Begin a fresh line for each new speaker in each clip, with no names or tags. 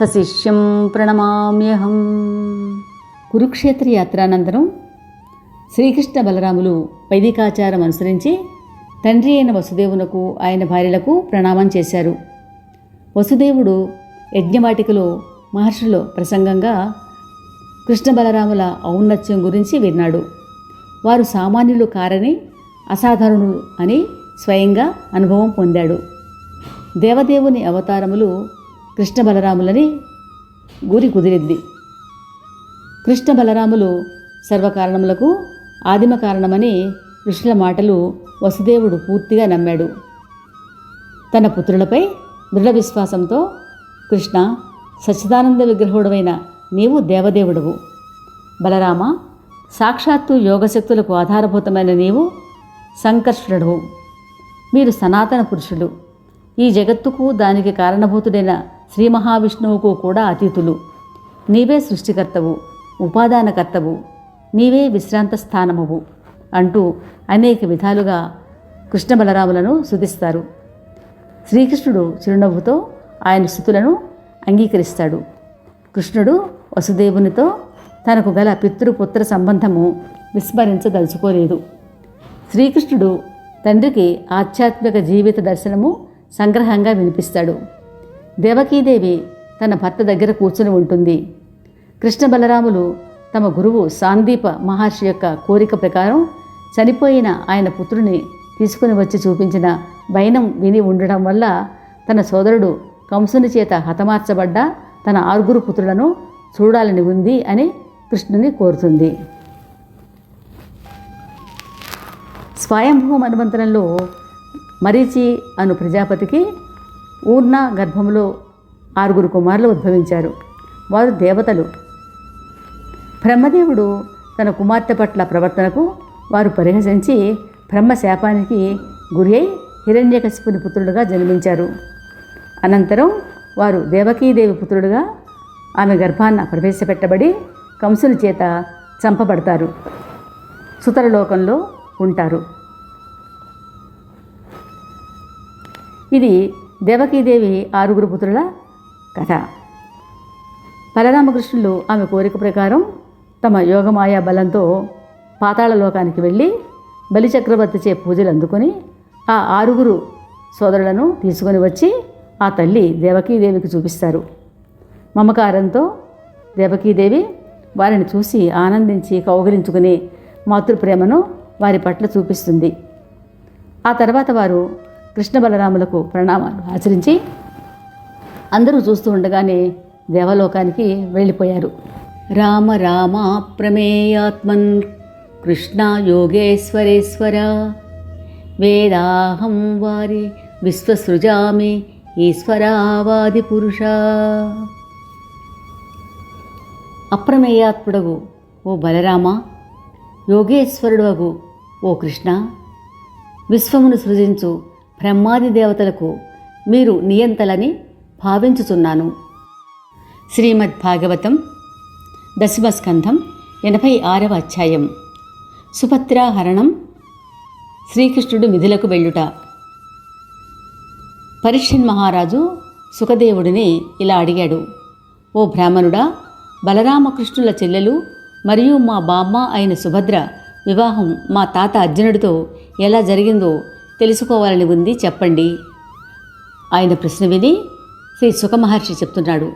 సశిష్యం ప్రణమామ్యహం. కురుక్షేత్ర యాత్రానంతరం శ్రీకృష్ణ బలరాములు వైదికాచారం అనుసరించి తండ్రి అయిన వసుదేవునకు ఆయన భార్యలకు ప్రణామం చేశారు. వసుదేవుడు యజ్ఞవాటికలో మహర్షులు ప్రసంగంగా కృష్ణ బలరాముల ఔన్నత్యం గురించి విన్నాడు. వారు సామాన్యులు కారని అసాధారణులు అని స్వయంగా అనుభవం పొందాడు. దేవదేవుని అవతారములు కృష్ణ బలరాములని గురి కుదిరింది. కృష్ణ బలరాములు సర్వకారణములకు ఆదిమ కారణమని ఋషుల మాటలు వసుదేవుడు పూర్తిగా నమ్మాడు. తన పుత్రులపై దృఢ విశ్వాసంతో కృష్ణ సచ్చిదానంద విగ్రహుడవైన నీవు దేవదేవుడవు. బలరామ సాక్షాత్తు యోగశక్తులకు ఆధారభూతమైన నీవు సంకర్షణుడవు మీరు సనాతన పురుషుడు ఈ జగత్తుకు దానికి కారణభూతుడైన శ్రీ మహావిష్ణువుకు కూడా అతీతులు. నీవే సృష్టికర్తవు ఉపాదానకర్తవు నీవే విశ్రాంత స్థానమువు అంటూ అనేక విధాలుగా కృష్ణ బలరాములను శుతిస్తారు శ్రీకృష్ణుడు చిరునవ్వుతో ఆయన స్థుతులను అంగీకరిస్తాడు. కృష్ణుడు వసుదేవునితో తనకు గల పితృపుత్ర సంబంధము విస్మరించదలుచుకోలేదు. శ్రీకృష్ణుడు తండ్రికి ఆధ్యాత్మిక జీవిత దర్శనము సంగ్రహంగా వినిపిస్తాడు. దేవకీదేవి తన భర్త దగ్గర కూర్చుని ఉంటుంది. కృష్ణ బలరాములు తమ గురువు సాందీప మహర్షి యొక్క కోరిక ప్రకారం చనిపోయిన ఆయన పుత్రుని తీసుకుని వచ్చి చూపించిన వైనం విని ఉండడం వల్ల తన సోదరుడు కంసుని చేత హతమార్చబడ్డ తన ఆరుగురు పుత్రులను చూడాలని ఉంది అని కృష్ణుని కోరుతుంది. స్వయంభూ మన్వంతరంలో మరీచి అను ప్రజాపతికి ఊర్ణ గర్భంలో ఆరుగురు కుమారులు ఉద్భవించారు. వారు దేవతలు. బ్రహ్మదేవుడు తన కుమార్తె పట్ల ప్రవర్తనకు వారు పరిహసించి బ్రహ్మశాపానికి గురి అయి హిరణ్యకశిపుని పుత్రుడుగా జన్మించారు. అనంతరం వారు దేవకీదేవి పుత్రుడుగా ఆమె గర్భాన్న ప్రవేశపెట్టబడి కంసుని చేత చంపబడతారు. సుతరలోకంలో ఉంటారు. ఇది దేవకీదేవి ఆరుగురు పుత్రుల కథ. బలరామకృష్ణులు ఆమె కోరిక ప్రకారం తమ యోగమాయా బలంతో పాతాళ లోకానికి వెళ్ళి బలిచక్రవర్తిచే పూజలు అందుకొని ఆ ఆరుగురు సోదరులను తీసుకొని వచ్చి ఆ తల్లి దేవకీదేవికి చూపిస్తారు. మమకారంతో దేవకీదేవి వారిని చూసి ఆనందించి కౌగిలించుకుని మాతృప్రేమను వారి పట్ల చూపిస్తుంది. ఆ తర్వాత వారు కృష్ణ బలరాములకు ప్రణామాలు. ఆచరించి అందరూ చూస్తూ ఉండగానే దేవలోకానికి వెళ్ళిపోయారు. రామ రామ ప్రమేయాత్మన్ కృష్ణ యోగేశ్వరేశ్వర వేదాహం వారి విశ్వసృజామి ఈశ్వరావాది పురుష. అప్రమేయాత్ముడగు ఓ బలరామ యోగేశ్వరుడగు ఓ కృష్ణ విశ్వమును సృజించు బ్రహ్మాది దేవతలకు మీరు నియంతలని భావించుచున్నాను. శ్రీమద్ భాగవతం దశమస్కంధం ఎనభై ఆరవ అధ్యాయం. సుభద్రాహరణం శ్రీకృష్ణుడు మిథులకు వెళ్ళుట. పరీక్షన్ మహారాజు సుఖదేవుడిని ఇలా అడిగాడు ఓ బ్రాహ్మణుడా బలరామకృష్ణుల చెల్లెలు మరియు మా బామ్మ అయిన సుభద్ర వివాహం మా తాత అర్జునుడితో ఎలా జరిగిందో తెలుసుకోవాలని ఉంది. చెప్పండి. ఆయన ప్రశ్న విని శ్రీ సుఖమహర్షి చెప్తున్నాడు.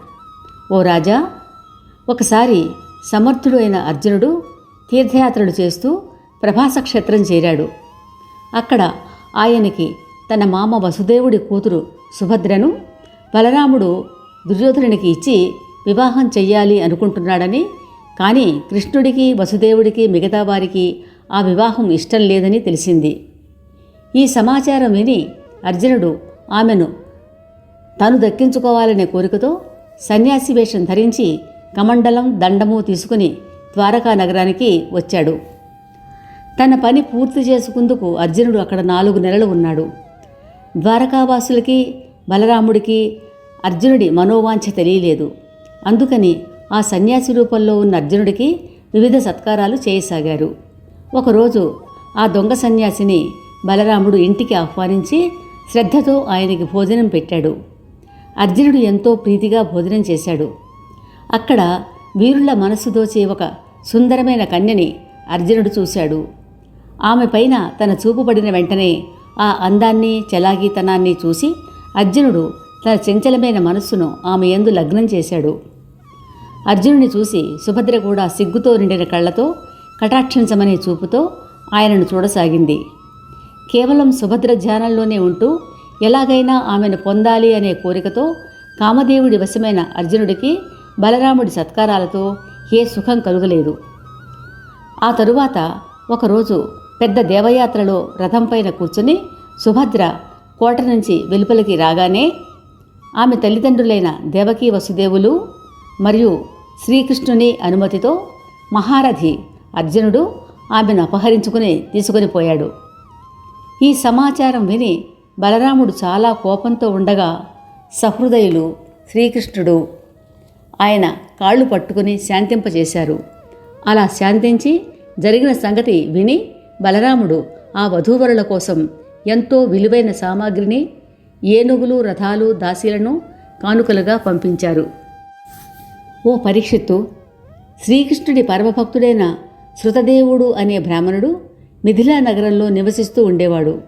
ఓ రాజా ఒకసారి సమర్థుడు అయిన అర్జునుడు తీర్థయాత్రలు చేస్తూ ప్రభాస క్షేత్రం చేరాడు. అక్కడ ఆయనకి తన మామ వసుదేవుడి కూతురు సుభద్రను బలరాముడు దుర్యోధనునికి ఇచ్చి వివాహం చెయ్యాలి అనుకుంటున్నాడని కానీ కృష్ణుడికి వసుదేవుడికి మిగతా వారికి ఆ వివాహం ఇష్టం లేదని తెలిసింది. ఈ సమాచారం విని అర్జునుడు ఆమెను తను దక్కించుకోవాలనే కోరికతో సన్యాసి వేషం ధరించి కమండలం దండము తీసుకుని ద్వారకా నగరానికి వచ్చాడు. తన పని పూర్తి చేసుకుందుకు అర్జునుడు అక్కడ నాలుగు నెలలు ఉన్నాడు. ద్వారకావాసులకి బలరాముడికి అర్జునుడి మనోవాంఛ తెలియలేదు. అందుకని ఆ సన్యాసి రూపంలో ఉన్న అర్జునుడికి వివిధ సత్కారాలు చేయసాగారు. ఒకరోజు ఆ దొంగ సన్యాసిని బలరాముడు ఇంటికి ఆహ్వానించి శ్రద్ధతో ఆయనకి భోజనం పెట్టాడు. అర్జునుడు ఎంతో ప్రీతిగా భోజనం చేశాడు. అక్కడ వీరుల మనస్సు దోచే ఒక సుందరమైన కన్యని అర్జునుడు చూశాడు. ఆమె పైన తన చూపు పడిన వెంటనే ఆ అందాన్ని చలాగీతనాన్ని చూసి అర్జునుడు తన చంచలమైన మనస్సును ఆమె యందు లగ్నం చేశాడు. అర్జునుని చూసి సుభద్ర కూడా సిగ్గుతో నిండిన కళ్ళతో కటాక్షించమనే చూపుతో ఆయనను చూడసాగింది. కేవలం సుభద్ర ధ్యానంలోనే ఉంటూ ఎలాగైనా ఆమెను పొందాలి అనే కోరికతో కామదేవుడి వశమైన అర్జునుడికి బలరాముడి సత్కారాలతో ఏ సుఖం కలుగలేదు. ఆ తరువాత ఒకరోజు పెద్ద దేవయాత్రలో రథంపైన కూర్చుని సుభద్ర కోట నుంచి వెలుపలికి రాగానే ఆమె తల్లిదండ్రులైన దేవకీ వసుదేవులు మరియు శ్రీకృష్ణుని అనుమతితో మహారథి అర్జునుడు ఆమెను అపహరించుకుని తీసుకొని పోయాడు. ఈ సమాచారం విని బలరాముడు చాలా కోపంతో ఉండగా సహృదయులు శ్రీకృష్ణుడు ఆయన కాళ్ళు పట్టుకుని శాంతింపజేశారు. అలా శాంతించి జరిగిన సంగతి విని బలరాముడు ఆ వధూవరుల కోసం ఎంతో విలువైన సామాగ్రిని ఏనుగులు రథాలు దాసీలను కానుకలుగా పంపించారు. ఓ పరీక్షిత్తు శ్రీకృష్ణుడి పరమభక్తుడైన శృతదేవుడు అనే బ్రాహ్మణుడు మిథిలా నగరంలో నివసిస్తూ ఉండేవాడు.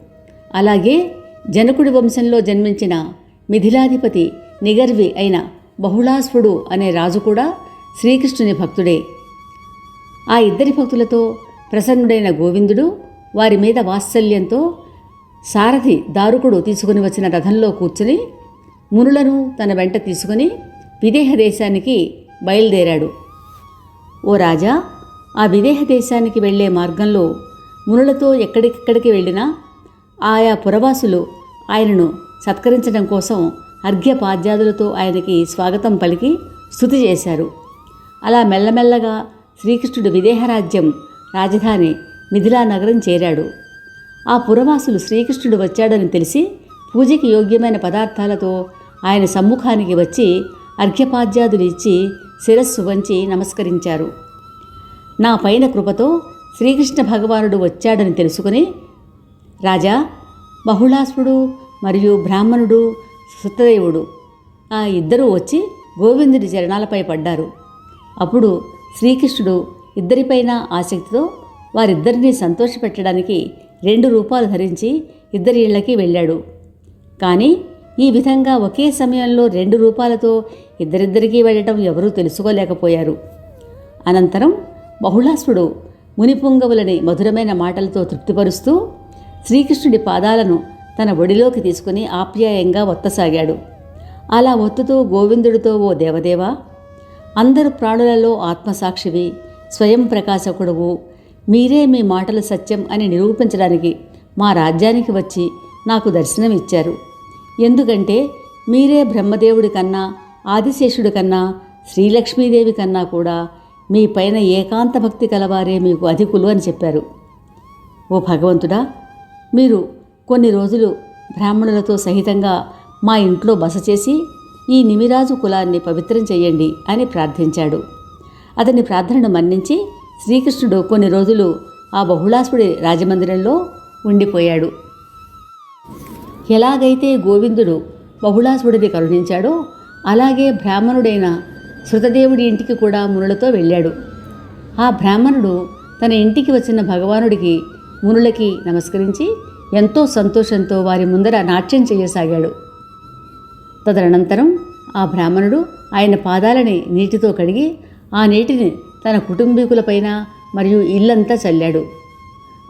అలాగే జనకుడి వంశంలో జన్మించిన మిథిలాధిపతి నిగర్వి అయిన బహుళాస్వుడు అనే రాజు కూడా శ్రీకృష్ణుని భక్తుడే. ఆ ఇద్దరి భక్తులతో ప్రసన్నుడైన గోవిందుడు వారి మీద వాత్సల్యంతో సారథి దారుకుడు తీసుకుని వచ్చిన రథంలో కూర్చుని మునులను తన వెంట తీసుకుని విదేహ దేశానికి బయలుదేరాడు. ఓ రాజా ఆ విదేహ దేశానికి వెళ్ళే మార్గంలో మునులతో ఎక్కడికెక్కడికి వెళ్ళినా ఆయా పురవాసులు ఆయనను సత్కరించడం కోసం అర్ఘ్యపాద్యాదులతో ఆయనకి స్వాగతం పలికి స్థుతి చేశారు. అలా మెల్లమెల్లగా శ్రీకృష్ణుడు విదేహరాజ్యం రాజధాని మిథిలా నగరం చేరాడు. ఆ పురవాసులు శ్రీకృష్ణుడు వచ్చాడని తెలిసి పూజకి యోగ్యమైన పదార్థాలతో ఆయన సమ్ముఖానికి వచ్చి అర్ఘ్యపాద్యాదులు ఇచ్చి శిరస్సు వంచి నమస్కరించారు. నా పైన కృపతో శ్రీకృష్ణ భగవానుడు వచ్చాడని తెలుసుకుని రాజా బహుళాసుడు మరియు బ్రాహ్మణుడు సుతదేవుడు. ఆ ఇద్దరూ వచ్చి గోవిందుడి చరణాలపై పడ్డారు. అప్పుడు శ్రీకృష్ణుడు ఇద్దరిపైన ఆసక్తితో వారిద్దరినీ సంతోషపెట్టడానికి రెండు రూపాలు ధరించి ఇద్దరి ఇళ్ళకి వెళ్ళాడు. కానీ ఈ విధంగా ఒకే సమయంలో రెండు రూపాలతో ఇద్దరిద్దరికీ వెళ్ళటం ఎవరూ తెలుసుకోలేకపోయారు. అనంతరం బహుళాసుడు మునిపుంగవులని మధురమైన మాటలతో తృప్తిపరుస్తూ శ్రీకృష్ణుడి పాదాలను తన ఒడిలోకి తీసుకుని ఆప్యాయంగా ఒత్తసాగాడు. అలా ఒత్తుతూ గోవిందుడితో ఓ దేవదేవా అందరు ప్రాణులలో ఆత్మసాక్షివి స్వయం ప్రకాశకుడువు మీరే మీ మాటలు సత్యం అని నిరూపించడానికి మా రాజ్యానికి వచ్చి నాకు దర్శనం ఇచ్చారు ఎందుకంటే మీరే బ్రహ్మదేవుడి కన్నా ఆదిశేషుడి కన్నా శ్రీలక్ష్మీదేవి కన్నా కూడా మీ పైన ఏకాంత భక్తి కలవారే మీకు అధికులు అని చెప్పారు. ఓ భగవంతుడా మీరు కొన్ని రోజులు బ్రాహ్మణులతో సహితంగా మా ఇంట్లో బస చేసి ఈ నిమిరాజు కులాన్ని పవిత్రం చేయండి అని ప్రార్థించాడు. అతని ప్రార్థనను మన్నించి శ్రీకృష్ణుడు కొన్ని రోజులు ఆ బహుళాసుడి రాజమందిరంలో ఉండిపోయాడు. ఎలాగైతే గోవిందుడు బహుళాసుడిని కరుణించాడో అలాగే బ్రాహ్మణుడైన శృతదేవుడి ఇంటికి కూడా మునులతో వెళ్ళాడు. ఆ బ్రాహ్మణుడు తన ఇంటికి వచ్చిన భగవానుడికి మునులకి నమస్కరించి ఎంతో సంతోషంతో వారి ముందర నాట్యం చేయసాగాడు. తదనంతరం ఆ బ్రాహ్మణుడు ఆయన పాదాలని నీటితో కడిగి ఆ నీటిని తన కుటుంబీకులపైన మరియు ఇల్లంతా చల్లాడు.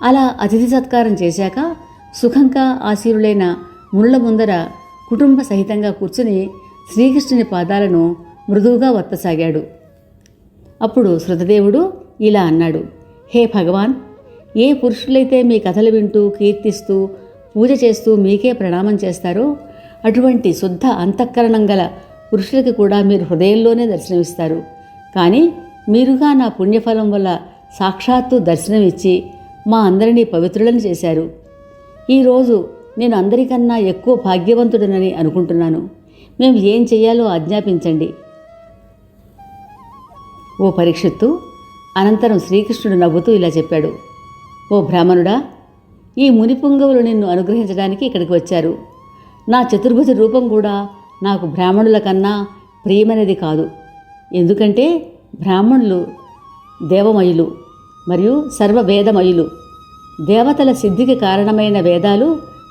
అలా అతిథి సత్కారం చేశాక సుఖంగా ఆశీరులైన మునుల ముందర కుటుంబ సహితంగా కూర్చుని శ్రీకృష్ణుని పాదాలను మృదువుగా వత్తసాగాడు. అప్పుడు శృతదేవుడు ఇలా అన్నాడు హే భగవాన్ ఏ పురుషులైతే మీ కథలు వింటూ కీర్తిస్తూ పూజ చేస్తూ మీకే ప్రణామం చేస్తారో అటువంటి శుద్ధ అంతఃకరణం గల పురుషులకి కూడా మీరు హృదయంలోనే దర్శనమిస్తారు. కానీ మీరుగా నా పుణ్యఫలం వల్ల సాక్షాత్తు దర్శనమిచ్చి మా అందరినీ పవిత్రులను చేశారు. ఈరోజు నేను అందరికన్నా ఎక్కువ భాగ్యవంతుడనని అనుకుంటున్నాను. మేము ఏం చేయాలో ఆజ్ఞాపించండి. ఓ పరీక్షిత్తు అనంతరం శ్రీకృష్ణుడు నవ్వుతూ ఇలా చెప్పాడు ఓ బ్రాహ్మణుడా ఈ మునిపుంగవులు నిన్ను అనుగ్రహించడానికి ఇక్కడికి వచ్చారు. నా చతుర్భుజ రూపం కూడా నాకు బ్రాహ్మణుల కన్నా ప్రియమైనది కాదు. ఎందుకంటే బ్రాహ్మణులు దేవమయులు మరియు సర్వవేదమయులు దేవతల సిద్ధికి కారణమైన వేదాలు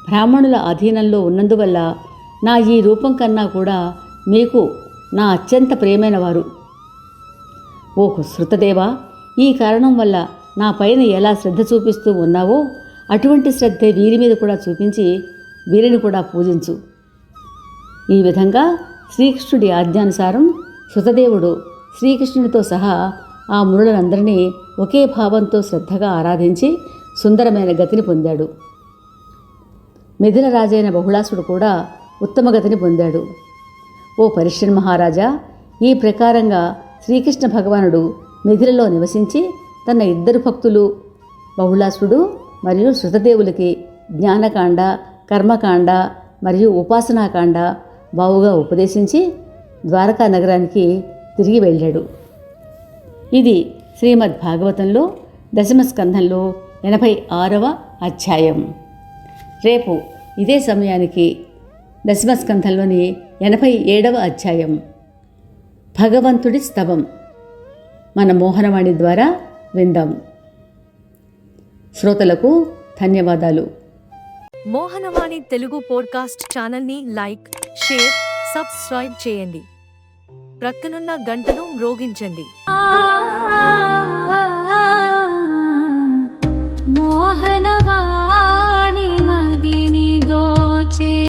బ్రాహ్మణుల అధీనంలో ఉన్నందువల్ల నా ఈ రూపం కన్నా కూడా మీకు నా అత్యంత ప్రియమైన వారు ఓ శృతదేవా ఈ కారణం వల్ల నా పైన ఎలా శ్రద్ధ చూపిస్తూ ఉన్నావో అటువంటి శ్రద్ధ వీరి మీద కూడా చూపించి వీరిని కూడా పూజించు. ఈ విధంగా శ్రీకృష్ణుడి ఆజ్ఞానుసారం శృతదేవుడు శ్రీకృష్ణుడితో సహా ఆ మునులందరినీ ఒకే భావంతో శ్రద్ధగా ఆరాధించి సుందరమైన గతిని పొందాడు. మిథిల రాజైన బహుళాసుడు కూడా ఉత్తమ గతిని పొందాడు. ఓ పరిశ్రమ మహారాజా ఈ ప్రకారంగా శ్రీకృష్ణ భగవానుడు మిథిలలో నివసించి తన ఇద్దరు భక్తులు బహుళాసుడు మరియు శృతదేవులకి జ్ఞానకాండ కర్మకాండ మరియు ఉపాసనాకాండ బావుగా ఉపదేశించి ద్వారకా నగరానికి తిరిగి వెళ్ళాడు. ఇది శ్రీమద్ భాగవతంలో దశమస్కంధంలో ఎనభై ఆరవ అధ్యాయం. రేపు ఇదే సమయానికి దశమస్కంధంలోని ఎనభై ఏడవ అధ్యాయం. భగవంతుడి స్తవం. మన మోహనవాణి ద్వారా విందాం. శ్రోతలకు ధన్యవాదాలు.
మోహనవాణి తెలుగు పోడ్కాస్ట్ ఛానల్ని లైక్ షేర్ సబ్స్క్రైబ్ చేయండి. ప్రక్కనున్న గంటను మ్రోగించండి.
మోహనవాణి మదిని గోచే